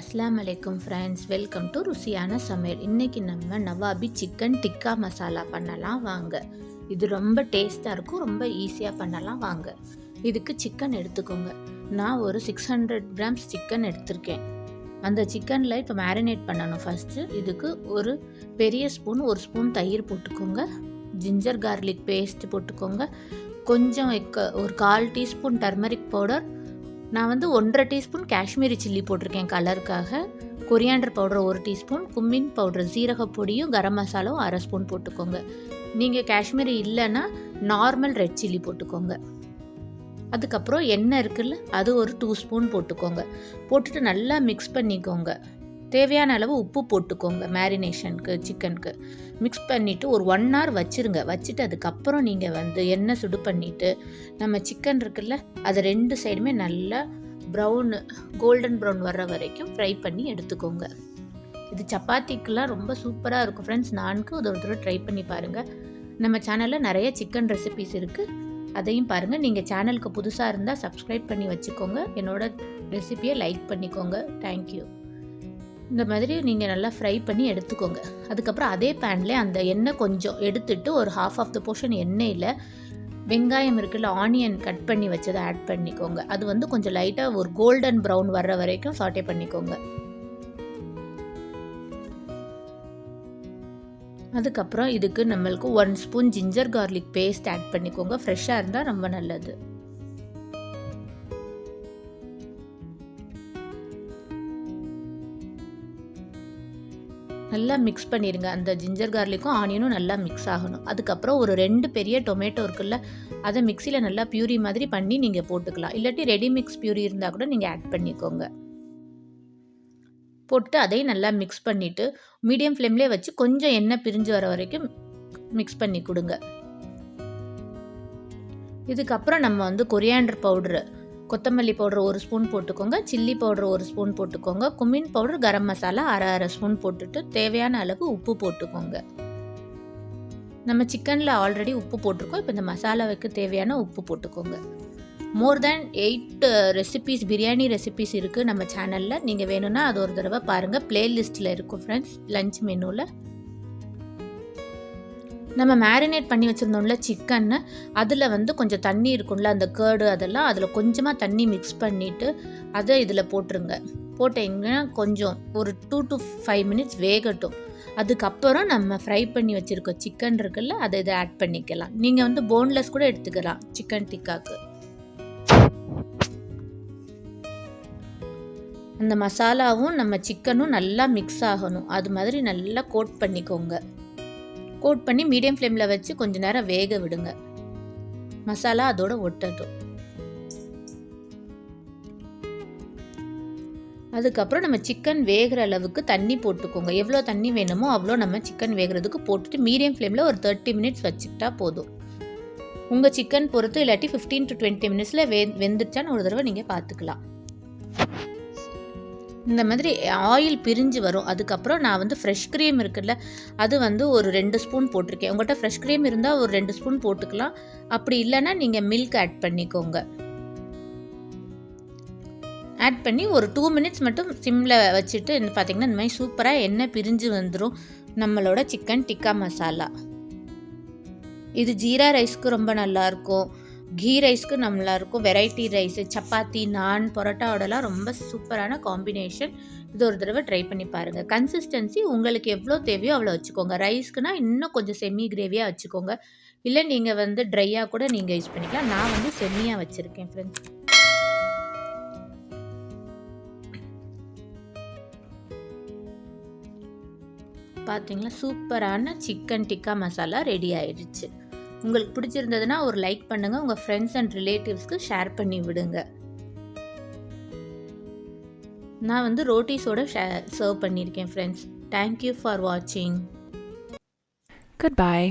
அஸ்லாம் வலைக்கம் friends welcome to ருசியான சமையல். இன்றைக்கி நம்ம நவாபி சிக்கன் டிக்கா மசாலா பண்ணலாம் வாங்க. இது ரொம்ப டேஸ்ட்டாக இருக்கும் ரொம்ப ஈஸியாக பண்ணலாம் வாங்க. இதுக்கு சிக்கன் எடுத்துக்கோங்க. நான் ஒரு சிக்ஸ் ஹண்ட்ரட் கிராம்ஸ் சிக்கன் எடுத்திருக்கேன். அந்த சிக்கனில் இப்போ மேரினேட் பண்ணணும் ஃபஸ்ட்டு இதுக்கு ஒரு பெரிய ஸ்பூன் ஒரு ஸ்பூன் தயிர் போட்டுக்கோங்க. ஜிஞ்சர் கார்லிக் பேஸ்ட் போட்டுக்கோங்க. கொஞ்சம் ஒரு கால் டீஸ்பூன் டர்மரிக் பவுடர். நான் வந்து ஒன்றரை டீஸ்பூன் காஷ்மீரி சில்லி போட்டிருக்கேன் கலருக்காக. கொரியாண்டர் பவுடர் ஒரு டீஸ்பூன் கும்மின் பவுடர் சீரக பொடியும் கரம் மசாலாவும் அரை ஸ்பூன் போட்டுக்கோங்க. நீங்கள் காஷ்மீரி இல்லைன்னா நார்மல் ரெட் சில்லி போட்டுக்கோங்க. அதுக்கப்புறம் எண்ணெய் இருக்குல்ல அது ஒரு டூ ஸ்பூன் போட்டுக்கோங்க. போட்டுட்டு நல்லா மிக்ஸ் பண்ணிக்கோங்க. தேவையான அளவு உப்பு போட்டுக்கோங்க மேரினேஷனுக்கு சிக்கனுக்கு மிக்ஸ் பண்ணிவிட்டு ஒரு ஒன் ஹவர் வச்சுருங்க. வச்சுட்டு அதுக்கப்புறம் நீங்கள் வந்து எண்ணெய் சுடு பண்ணிவிட்டு நம்ம சிக்கன் இருக்குல்ல அதை ரெண்டு சைடுமே நல்லா ப்ரௌனு கோல்டன் ப்ரௌன் வர்ற வரைக்கும் ஃப்ரை பண்ணி எடுத்துக்கோங்க. இது சப்பாத்திக்கெலாம் ரொம்ப சூப்பராக இருக்கும் ஃப்ரெண்ட்ஸ் நான்கு ஒரு தடவை ட்ரை பண்ணி பாருங்கள் நம்ம சேனலில் நிறைய சிக்கன் ரெசிபிஸ் இருக்குது அதையும் பாருங்கள் நீங்கள் சேனலுக்கு புதுசாக இருந்தால் சப்ஸ்கிரைப் பண்ணி வச்சுக்கோங்க. என்னோடய ரெசிபியை லைக் பண்ணிக்கோங்க. தேங்க்யூ இந்த மாதிரி நீங்கள் நல்லா ஃப்ரை பண்ணி எடுத்துக்கோங்க. அதுக்கப்புறம் அதே பேனில் அந்த எண்ணெய் கொஞ்சம் எடுத்துட்டு ஒரு ஹாஃப் ஆஃப் த போர்ஷன் எண்ணெயில் வெங்காயம் இருக்குல்ல ஆனியன் கட் பண்ணி வச்சதை ஆட் பண்ணிக்கோங்க. அது வந்து கொஞ்சம் லைட்டாக ஒரு கோல்டன் ப்ரௌன் வர்ற வரைக்கும் சாட்டே பண்ணிக்கோங்க. அதுக்கப்புறம் இதுக்கு நம்மளுக்கு one spoon ginger garlic paste add பண்ணிக்கோங்க. ஃப்ரெஷ்ஷாக இருந்தால் ரொம்ப நல்லது. நல்லா மிக்ஸ் பண்ணிடுங்க அந்த ஜிஞ்சர் கார்லிக்கும் ஆனியனும் நல்லா மிக்ஸ் ஆகணும். அதுக்கப்புறம் ஒரு ரெண்டு பெரிய டொமேட்டோ இருக்குல்ல அதை மிக்சியில் நல்லா பியூரி மாதிரி பண்ணி நீங்கள் போட்டுக்கலாம். இல்லாட்டி ரெடி மிக்ஸ் பியூரி இருந்தால் கூட நீங்கள் ஆட் பண்ணிக்கோங்க. போட்டு அதையும் நல்லா மிக்ஸ் பண்ணிவிட்டு மீடியம் ஃப்ளேம்லேயே வச்சு கொஞ்சம் எண்ணெய் பிரிஞ்சு வர வரைக்கும் மிக்ஸ் பண்ணி கொடுங்க. இதுக்கப்புறம் நம்ம வந்து கொரியாண்டர் பவுட்ரு கொத்தமல்லி பவுடர் ஒரு ஸ்பூன் போட்டுக்கோங்க சில்லி பவுடர் ஒரு ஸ்பூன் போட்டுக்கோங்க குமின் பவுடர் கரம் மசாலா அரை அரை ஸ்பூன் போட்டுட்டு தேவையான அளவு உப்பு போட்டுக்கோங்க. நம்ம சிக்கனில் ஆல்ரெடி உப்பு போட்டிருக்கோம். இப்போ இந்த மசாலாவுக்கு தேவையான உப்பு போட்டுக்கோங்க. More than eight recipes biryani recipes இருக்குது நம்ம சேனலில் நீங்கள் வேணும்னா அது ஒரு தடவை பாருங்கள் பிளேலிஸ்ட்டில் இருக்கும் ஃப்ரெண்ட்ஸ் லஞ்ச் மெனுவில் நம்ம மேரினேட் பண்ணி வச்சுருந்தோம்ல சிக்கன்னு அதில் வந்து கொஞ்சம் தண்ணி இருக்கும்ல அந்த கேர்டு அதெல்லாம் அதில் கொஞ்சமாக தண்ணி மிக்ஸ் பண்ணிவிட்டு அதை இதில் போட்டுருங்க. போட்டிங்கன்னா கொஞ்சம் ஒரு டூ டு ஃபைவ் மினிட்ஸ் வேகட்டும். அதுக்கப்புறம் நம்ம ஃப்ரை பண்ணி வச்சுருக்க சிக்கன் இருக்குல்ல அதை இதை ஆட் பண்ணிக்கலாம். நீங்கள் வந்து போன்லெஸ் கூட எடுத்துக்கலாம் சிக்கன் டிக்காக்கு அந்த மசாலாவும் நம்ம சிக்கனும் நல்லா மிக்ஸ் ஆகணும். அது மாதிரி நல்லா கோட் பண்ணிக்கோங்க. கோட் பண்ணி மீடியம் ஃப்ளேமில் வச்சு கொஞ்ச நேரம் வேக விடுங்க. மசாலா அதோட ஒட்டட்டும். அதுக்கப்புறம் நம்ம சிக்கன் வேகிற அளவுக்கு தண்ணி போட்டுக்கோங்க. எவ்வளோ தண்ணி வேணுமோ அவ்வளோ நம்ம சிக்கன் வேகிறதுக்கு போட்டுட்டு மீடியம் ஃப்ளேமில் ஒரு தேர்ட்டி மினிட்ஸ் வச்சுக்கிட்டா போதும். உங்கள் சிக்கன் பொறுத்து இல்லாட்டி ஃபிஃப்டீன் டு டுவெண்ட்டி மினிட்ஸில் வெ வெந்துருச்சான்னு ஒரு தடவை நீங்கள் பார்த்துக்கலாம். இந்த மாதிரி ஆயில் பிரிஞ்சு வரும். அதுக்கப்புறம் நான் வந்து ஃப்ரெஷ் க்ரீம் இருக்குல்ல அது வந்து ஒரு ரெண்டு ஸ்பூன் போட்டிருக்கேன். உங்கள்கிட்ட ஃப்ரெஷ் க்ரீம் இருந்தால் ஒரு ரெண்டு ஸ்பூன் போட்டுக்கலாம். அப்படி இல்லைன்னா நீங்கள் மில்க் ஆட் பண்ணிக்கோங்க. ஆட் பண்ணி ஒரு டூ மினிட்ஸ் மட்டும் சிம்மில் வச்சுட்டு பார்த்தீங்கன்னா இந்த மாதிரி சூப்பராக எண்ணெய் பிரிஞ்சு வந்துடும் நம்மளோட சிக்கன் டிக்கா மசாலா இது ஜீரா ரைஸ்க்கு ரொம்ப நல்லாயிருக்கும் கீ ரைஸ்க்கு நல்லாயிருக்கும் வெரைட்டி ரைஸு சப்பாத்தி நான் பரோட்டாவோடலாம் ரொம்ப சூப்பரான காம்பினேஷன். இது ஒரு தடவை ட்ரை பண்ணி பாருங்கள் கன்சிஸ்டன்சி உங்களுக்கு எவ்வளோ தேவையோ அவ்வளோ வச்சுக்கோங்க. ரைஸ்க்குனா இன்னும் கொஞ்சம் செமி கிரேவியாக வச்சுக்கோங்க. இல்லை நீங்கள் வந்து ட்ரையாக கூட நீங்கள் யூஸ் பண்ணிக்கலாம். நான் வந்து செம்மியாக வச்சுருக்கேன் ஃப்ரெண்ட்ஸ் பார்த்தீங்களா சூப்பரான சிக்கன் டிக்கா மசாலா ரெடி ஆயிடுச்சு. உங்களுக்கு பிடிச்சிருந்ததுன்னா ஒரு லைக் பண்ணுங்கள் உங்கள் ஃப்ரெண்ட்ஸ் அண்ட் ரிலேட்டிவ்ஸ்க்கு ஷேர் பண்ணி விடுங்க. நான் வந்து ரோட்டிஸோட ஷே சர்வ் பண்ணியிருக்கேன் ஃப்ரெண்ட்ஸ் தேங்க்யூ ஃபார் வாட்சிங் குட் பாய்